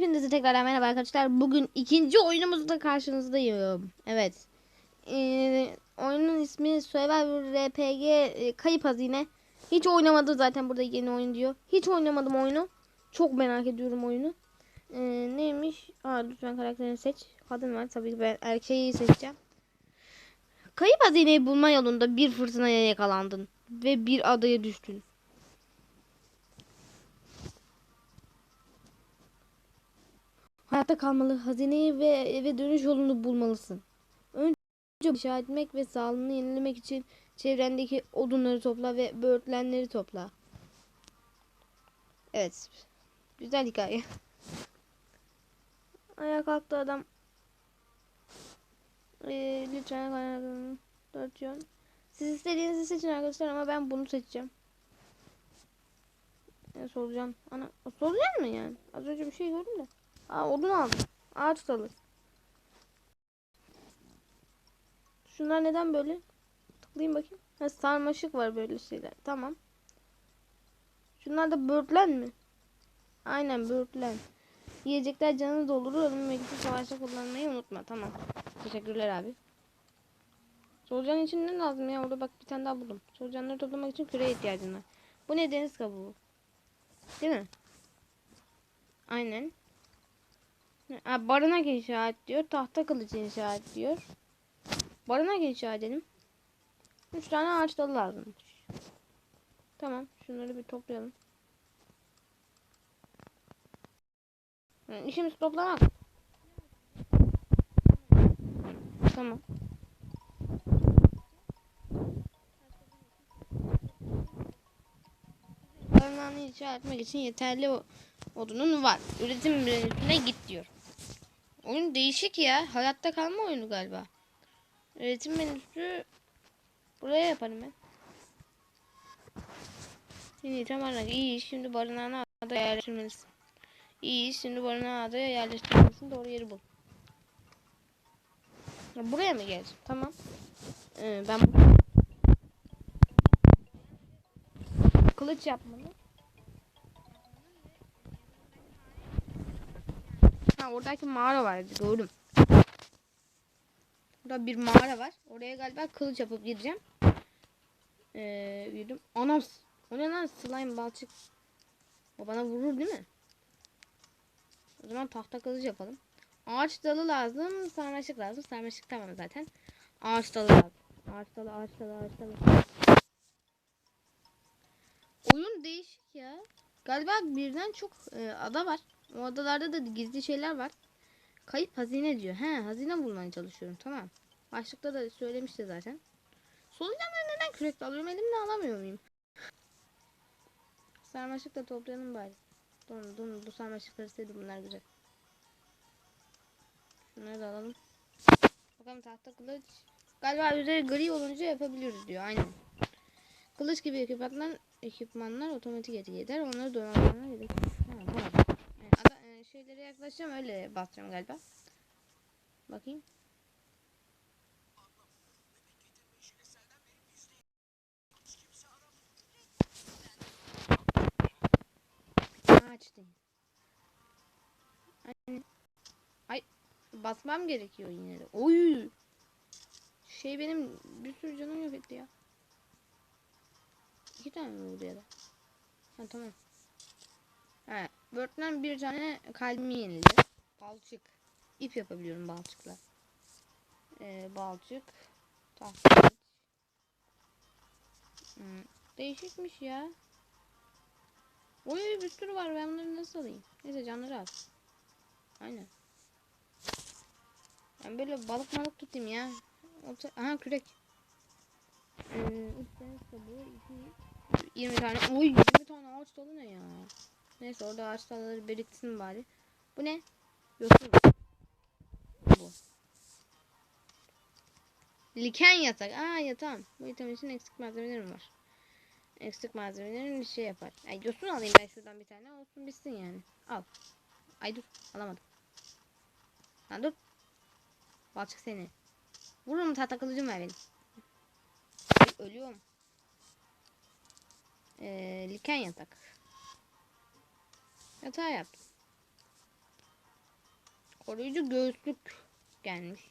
Hepinize tekrardan merhaba arkadaşlar. Bugün ikinci oyunumuzda karşınızdayım. Evet. Ee, oyunun ismi Survivor RPG e, Kayıp Hazine. Hiç oynamadım zaten burada yeni oyun diyor. Hiç oynamadım oyunu. Çok merak ediyorum oyunu. Ee, neymiş? Aa, lütfen karakterini seç. Kadın var tabii ki ben erkeği seçeceğim. Kayıp hazineyi bulma yolunda bir fırtınaya yakalandın. Ve bir adaya düştün. Hayatta kalmalı, hazineyi ve eve dönüş yolunu bulmalısın. Önce inşa etmek ve sağlığını yenilemek için çevrendeki odunları topla ve böğürtlenleri topla. Evet. Güzel hikaye. Ayağa kalktı adam. Ee, lütfen kaynaklarını dört yön. Siz istediğinizi seçin arkadaşlar ama ben bunu seçeceğim. Ne solucan? Ana solucan mı yani? Az önce bir şey gördüm de. Aa odun aldım. Ağaç dalı. Şunlar neden böyle? Tıklayayım bakayım. Ha, sarmaşık var böyle şeyler. Tamam. Şunlar da böğürtlen mi? Aynen böğürtlen. Yiyecekler canını doldurur. Ölmemek için savaşta kullanmayı unutma. Tamam. Teşekkürler abi. Solucan için ne lazım ya? Orada bak bir tane daha buldum. Solucanları toplamak için küreye ihtiyacın var. Bu ne deniz kabuğu? Değil mi? Aynen. Barınak inşa et diyor. Tahta kılıcı inşa et diyor. Barınak inşa edelim. Üç tane ağaç dalı lazımmış. Tamam. Şunları bir toplayalım. Hı, işimiz toplamak. Tamam. Barınağını inşa etmek için yeterli odunun var. Üretim menüsüne git diyor. Oyun değişik ya. Hayatta kalma oyunu galiba. Üretim menüsü buraya yaparım ben. Yeni tam olarak iyi şimdi barınağına adaya yerleştirmelisin. İyi şimdi barınağı adaya yerleştirmelisin. Doğru yeri bul. Ya buraya mı geleceğim? Tamam. Ee, ben kılıç yapmalı. Ha oradaki mağara vardı gördüm. Burada bir mağara var. Oraya galiba kılıç yapıp gireceğim. Ee, girdim. Anam. O ne lan slime balçık. O bana vurur değil mi? O zaman tahta kılıç yapalım. Ağaç dalı lazım. Sarmaşık lazım. Sarmaşık tamam zaten. Ağaç dalı lazım. Ağaç dalı, ağaç dalı, ağaç dalı. Oyun değişik ya. Galiba birden çok e, ada var. O adalarda da gizli şeyler var. Kayıp hazine diyor. He hazine bulmaya çalışıyorum. Tamam. Başlıkta da söylemişti zaten. Solucanları neden kürekle alıyorum? Elimle alamıyor muyum? Sarmaşık da toplayalım bari. Don, don, bu sarmaşıkları sevdim. Bunlar güzel. Şunları da alalım. Bakalım tahta kılıç. Galiba üzeri gri olunca yapabiliyoruz diyor. Aynen. Kılıç gibi ekipmanlar, ekipmanlar otomatik etki eder. Onları donanmana gerek. Ha, tamam. Yani ada, e, şeylere yaklaşacağım öyle basacağım galiba. Bakayım. Değil. Ay, ay basmam gerekiyor yine de. Oy. Şey benim bir sürü canım yok etti ya. İki tane mi oldu ya da? Ha tamam. Ha, Bird'den bir tane kalbimi yenildi. Balçık. İp yapabiliyorum balçıkla. Ee, balçık. Tahta. Hmm, değişikmiş ya. Oy bir sürü var ben bunları nasıl alayım? Neyse canları az. Aynen. Ben böyle balık malık tutayım ya. Aha kürek. Ee, üç tane kabuğu, iki, 20 tane. Oy 20 tane ağaç dalı ne ya? Neyse orada ağaç dalları biriksin bari. Bu ne? Yosun. Bu. Liken yatak. Aa yatağım. Bu yatak için eksik malzemelerim var. Eksik malzemelerin bir şey yapar. Ay yosun alayım ben şuradan bir tane. Olsun bitsin yani. Al. Ay dur. Alamadım. Lan dur. Balçık seni. Vururum tahta kılıcım ver benim. Ay, ölüyorum. Ee, liken yatak. Yatağı yaptım. Koruyucu göğüslük gelmiş.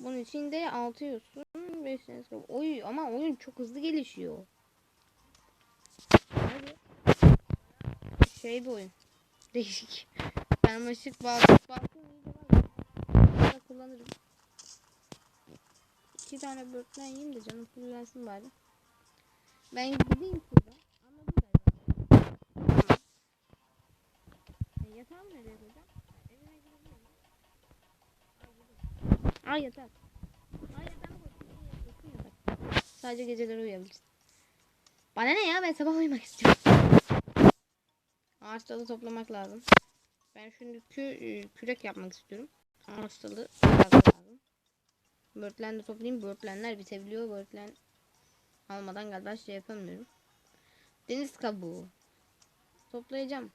Bunun içinde 6 yosun, 5 tane skop. Oy ama oyun çok hızlı gelişiyor. Şey bir oyun. Değişik. Karmaşık. Bunu da kullanırım. İki tane börtlen yiyeyim de canım fullensin bari. Ben gideyim şuradan. Anladım galiba. Tamam. E, yatağım nereye koyacağım? Evime girebilir miyim? Ay yatak. Ay yatak koy. yatak. Sadece geceleri uyuyabilirsin. Bana ne ya ben sabah uyumak istiyorum. Ağaç dalı toplamak lazım. Ben şimdi kü e, kürek yapmak istiyorum. Ağaç dalı lazım. Börtlen de toplayayım. Börtlenler bitebiliyor. Börtlen almadan galiba şey yapamıyorum. Deniz kabuğu. Toplayacağım.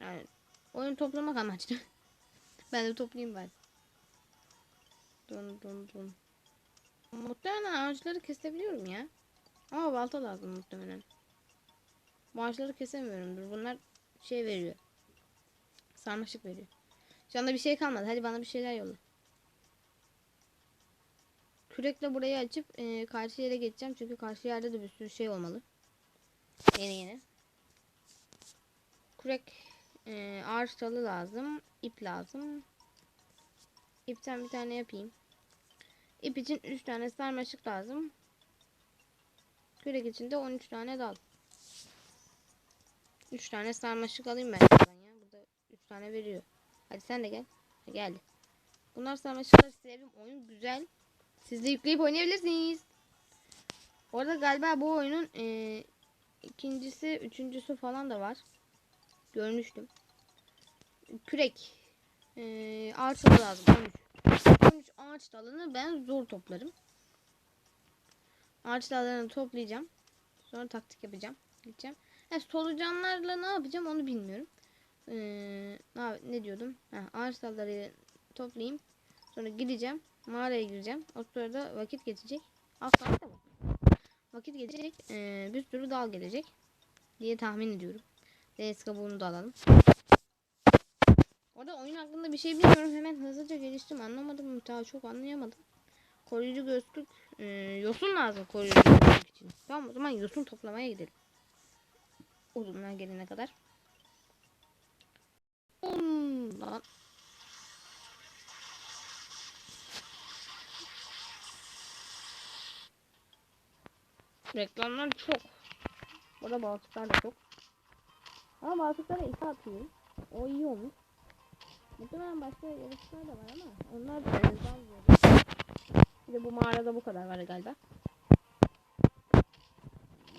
Yani oyun toplamak amaçlı. ben de toplayayım bari. Dun dun dun. Muhtemelen ağaçları kesebiliyorum ya. Ama balta lazım muhtemelen. Bu ağaçları kesemiyorumdur. Bunlar şey veriyor. Sarmaşık veriyor. Şu anda bir şey kalmadı. Hadi bana bir şeyler yolla. Kürekle burayı açıp e, karşı yere geçeceğim. Çünkü karşı yerde de bir sürü şey olmalı. Yeni yeni. Kürek e, ağaç dalı lazım. ip lazım. İpten bir tane yapayım. İp için 3 tane sarmaşık lazım. Kürek için de 13 tane dal. 3 tane sarmaşık alayım ben buradan ya. Burada 3 tane veriyor. Hadi sen de gel. Geldi. Bunlar sarmaşıkları sevdim. Oyun güzel. Siz de yükleyip oynayabilirsiniz. Orada galiba bu oyunun e, ikincisi, üçüncüsü falan da var. Görmüştüm. Kürek. E, ağaç dalı lazım. 13. 13 ağaç dalını ben zor toplarım. Ağaç dallarını toplayacağım. Sonra taktik yapacağım. Gideceğim. Ha, solucanlarla ne yapacağım onu bilmiyorum. Ee, ne, diyordum? Ha, ağaç dalları toplayayım. Sonra gideceğim. Mağaraya gireceğim. O sırada vakit geçecek. Asla da Vakit geçecek. Ee, bir sürü dal gelecek. Diye tahmin ediyorum. Deniz kabuğunu da alalım. Orada oyun hakkında bir şey bilmiyorum. Hemen hızlıca geliştim. Anlamadım. Daha çok anlayamadım. Koruyucu gözlük. E, yosun lazım koruyucu gözlük için. Tamam o zaman yosun toplamaya gidelim. Odunlar gelene kadar. Ondan. Reklamlar çok. Burada balıklar da çok. Ama balıklara iki atıyorum. O iyi olmuş. Muhtemelen başka yarışlar da var ama onlar da özel Bir de bu mağarada bu kadar var galiba.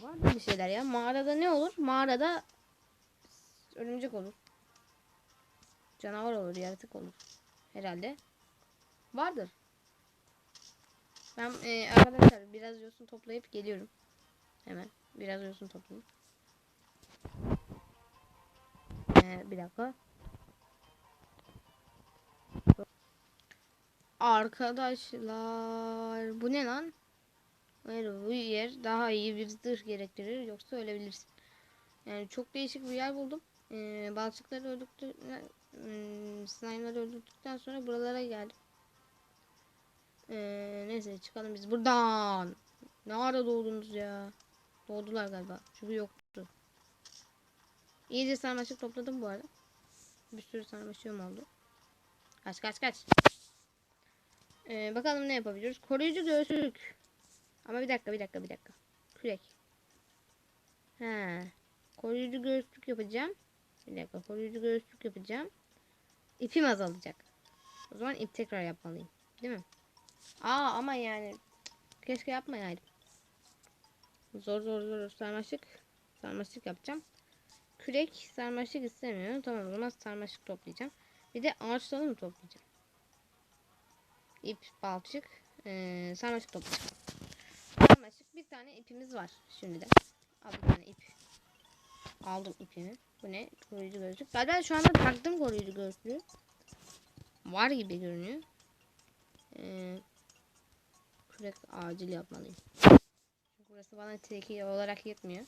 Var mı bir şeyler ya? Mağarada ne olur? Mağarada örümcek olur. Canavar olur, yaratık olur. Herhalde. Vardır. Ben e, arkadaşlar biraz yosun toplayıp geliyorum. Hemen biraz yosun toplayayım. Ee, bir dakika. Arkadaşlar bu ne lan? Hayır, bu yer daha iyi bir zırh gerektirir yoksa ölebilirsin. Yani çok değişik bir yer buldum. Ee, balçıkları öldürdükten hmm, slime'ları öldürdükten sonra buralara geldim. Ee, neyse çıkalım biz buradan. Ne ara doğdunuz ya? Doğdular galiba. Çünkü yoktu. İyice sarmaşık topladım bu arada. Bir sürü sarmaşığım oldu. Kaç kaç kaç. Ee, bakalım ne yapabiliyoruz. Koruyucu göğsülük. Ama bir dakika bir dakika bir dakika. Kürek. He. Koruyucu göğüslük yapacağım. Bir dakika koruyucu göğüslük yapacağım. İpim azalacak. O zaman ip tekrar yapmalıyım. Değil mi? Aa ama yani keşke yapmayaydım. Zor zor zor sarmaşık. Sarmaşık yapacağım. Kürek sarmaşık istemiyorum. Tamam o zaman sarmaşık toplayacağım. Bir de ağaç dalı mı toplayacağım? İp, balçık, ee, sarmaşık toplayacağım. Sarmaşık bir tane ipimiz var şimdi de. Al bir tane ip. Aldım ipimi. Bu ne? Koruyucu gözlük. Galiba şu anda taktım koruyucu gözlüğü. Var gibi görünüyor. Ee, kürek acil yapmalıyım. Burası bana teki olarak yetmiyor.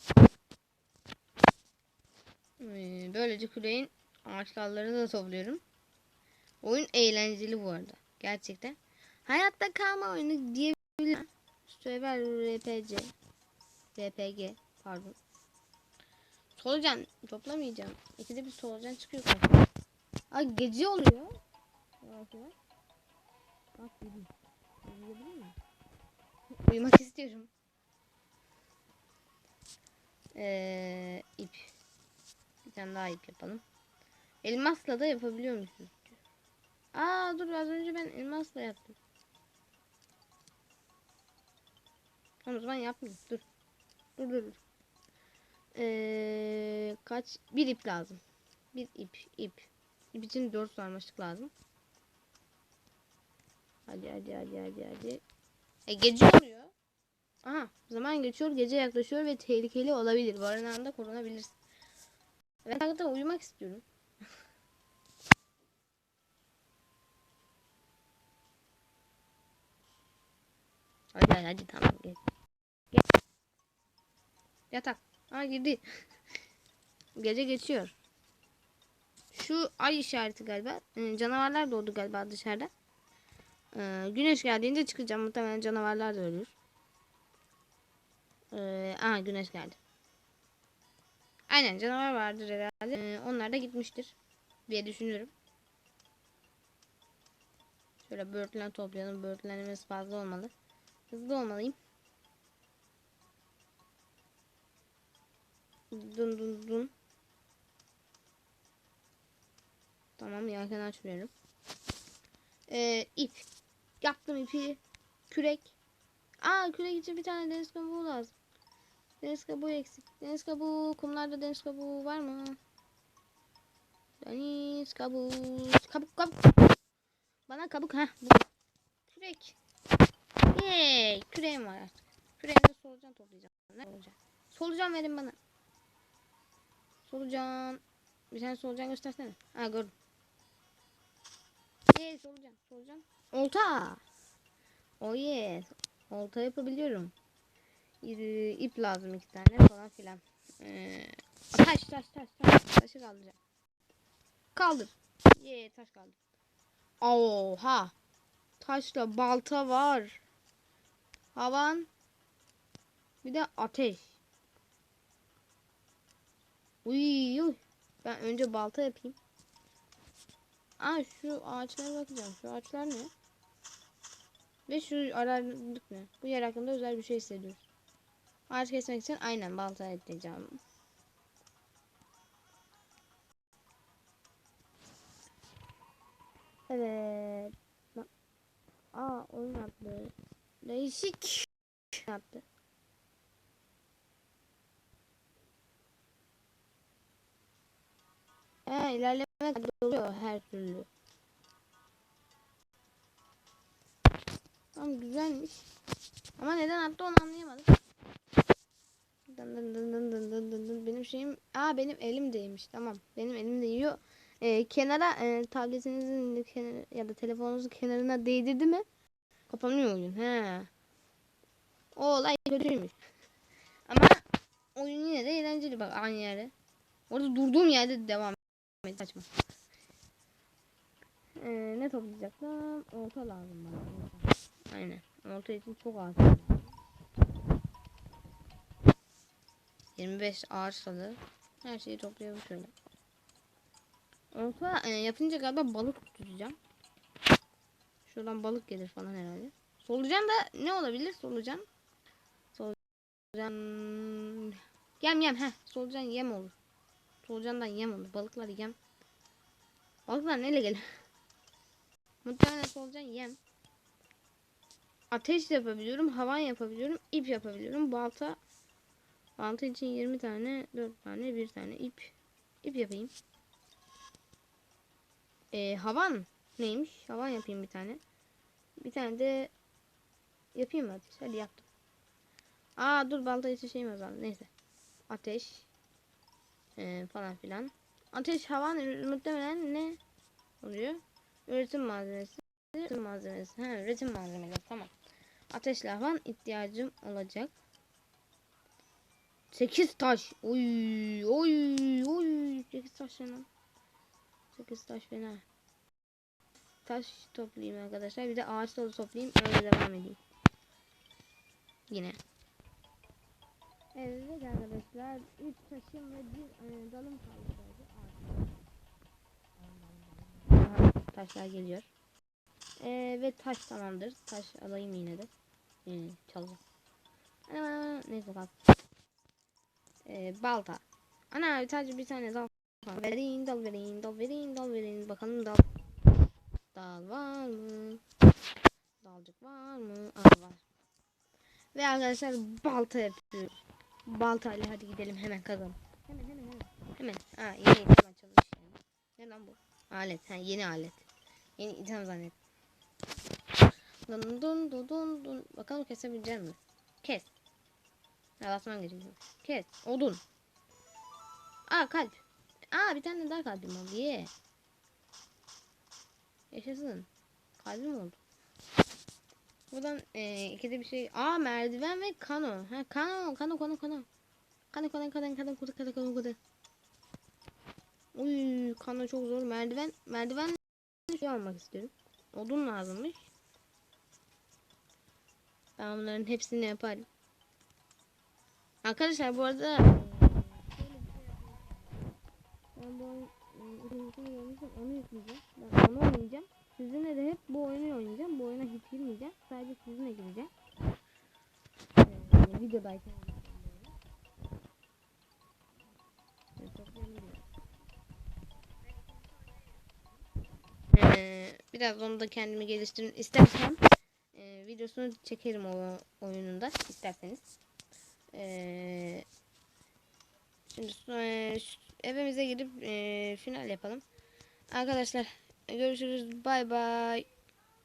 Ee, böylece küreğin Ağaç dallarını da topluyorum. Oyun eğlenceli bu arada. Gerçekten. Hayatta kalma oyunu diyebilirim. Survival RPG. RPG. Pardon. Solucan toplamayacağım. İkide bir solucan çıkıyor. Ay gece oluyor. Yavaş. Bak? Uyumak istiyorum. Ee, ip. Bir tane daha ip yapalım. Elmasla da yapabiliyor musunuz? Aa dur az önce ben elmasla yaptım. Tamam o zaman yapmayayım. Dur. Dur dur dur. Ee, kaç? Bir ip lazım. Bir ip. ip. İp için dört sarmaşık lazım. Hadi hadi hadi hadi hadi. E gece oluyor. Aha zaman geçiyor gece yaklaşıyor ve tehlikeli olabilir. Varın anda korunabilirsin. Ben hakikaten uyumak istiyorum. hadi hadi hadi tamam gel. Gel. Yatak. Ha girdi. Gece geçiyor. Şu ay işareti galiba. Ee, canavarlar doğdu galiba dışarıda. Ee, güneş geldiğinde çıkacağım. Muhtemelen canavarlar da ölür. Ee, aha güneş geldi. Aynen canavar vardır herhalde. Ee, onlar da gitmiştir diye düşünüyorum. Şöyle böğürtlen toplayalım. Böğürtlenimiz fazla olmalı. Hızlı olmalıyım. Dun dun dun. Tamam yelken açmıyorum. Ee, ip. Yaptım ipi. Kürek. Aa kürek için bir tane deniz kabuğu lazım. Deniz kabuğu eksik. Deniz kabuğu. Kumlarda deniz kabuğu var mı? Deniz kabuğu. Kabuk kabuk. Bana kabuk. ha. Kürek. Yey. Küreğim var artık. Küreğimde solucan toplayacağım. Ne olacak? Solucan verin bana. Solucan. Bir tane solucan göstersene. Ha gördüm. Yey solucan. Solucan. Olta. Oh yes. Olta yapabiliyorum. İp lazım iki tane falan filan. Ee, taş taş taş taş. Taşı kaldıracağım. Kaldır. Ye taş kaldır. Oha. Taşla balta var. Havan. Bir de ateş. Uy. Ben önce balta yapayım. Aa şu ağaçlara bakacağım. Şu ağaçlar ne? Ve şu aralık ne? Bu yer hakkında özel bir şey hissediyoruz. Ağaç kesmek için aynen balta edeceğim. Evet. Aa oyun attı. Değişik yaptı. He ilerleme oluyor her türlü. Tamam güzelmiş. Ama neden attı onu anlayamadım. Dın dın dın dın dın dın dın dın. Benim şeyim... Aa benim elim değmiş. Tamam. Benim elim değiyor. Ee, kenara e, tabletinizin kenarı, ya da telefonunuzun kenarına değdirdi mi? Kapanıyor oyun. He. O olay kötüymüş. Ama oyun yine de eğlenceli bak aynı yerde. Orada durduğum yerde devam et. Saçma. Ee, ne toplayacaktım? Olta lazım bana. Aynen. Olta için çok az. 25 ağaç dalı. Her şeyi toplayalım şöyle. Olta e, yapınca galiba balık tutacağım. Şuradan balık gelir falan herhalde. Solucan da ne olabilir solucan? Solucan yem yem he solucan yem olur. Solucandan yem olur. Balıklar yem. Balıklar neyle gelir? Muhtemelen solucan yem. Ateş yapabiliyorum. Havan yapabiliyorum. ip yapabiliyorum. Balta Balta için 20 tane, 4 tane, 1 tane ip. ip yapayım. Ee, havan neymiş? Havan yapayım bir tane. Bir tane de yapayım mı ateş? Hadi yaptım. Aa dur balta için şeyim azaldı. Neyse. Ateş. Ee, falan filan. Ateş havan muhtemelen ne oluyor? Üretim malzemesi. Üretim malzemesi. Ha, üretim malzemeleri. Tamam. Ateşle havan ihtiyacım olacak. 8 taş. Oy oy oy 8 taş lan. 8 taş fena. Taş toplayayım arkadaşlar. Bir de ağaç dolu toplayayım. Öyle devam edeyim. Yine. Evet arkadaşlar. 3 taşım ve bir e, dalım kaldı. taşlar geliyor. Ee, ve taş tamamdır. Taş alayım yine de. Ee, çalacağım. Neyse kalk. Ee, balta. Ana sadece bir tane dal. var. Vereyim dal vereyim dal vereyim dal vereyim. Bakalım dal. Dal var mı? Dalcık var mı? Aa var. Ve arkadaşlar balta yapıyoruz. Baltayla hadi gidelim hemen kazalım. Hemen hemen hemen. Hemen. Ha yeni item yani. Ne lan bu? Alet. Ha yeni alet. Yeni item zannet. Dun dun dun dun dun. Bakalım kesebilecek mi? Kes. Ha basmam gerekiyor. Kes. Odun. Aa kalp. Aa bir tane daha kalbim oldu. Ye. Yaşasın. Kalbim oldu. Buradan e, ikide bir şey. Aa merdiven ve kano. Ha kano kano kano kano. Kano kano kano kano kutu kano kano kutu. Uy kano çok zor. Merdiven merdiven şey almak istiyorum. Odun lazımmış. Ben bunların hepsini yaparım. Arkadaşlar bu arada ben bu oyun görmüştüm onu yükleyeceğim. Ben onu oynayacağım. Sizinle de hep bu oyunu oynayacağım. Bu oyuna hiç girmeyeceğim. Sadece sizinle gireceğim. Ee, videodayken. Ee, biraz onu da kendimi geliştirin istersem e, videosunu çekerim o oyununda isterseniz. Ee, şimdi e, evimize gidip e, final yapalım. Arkadaşlar görüşürüz. Bay bay.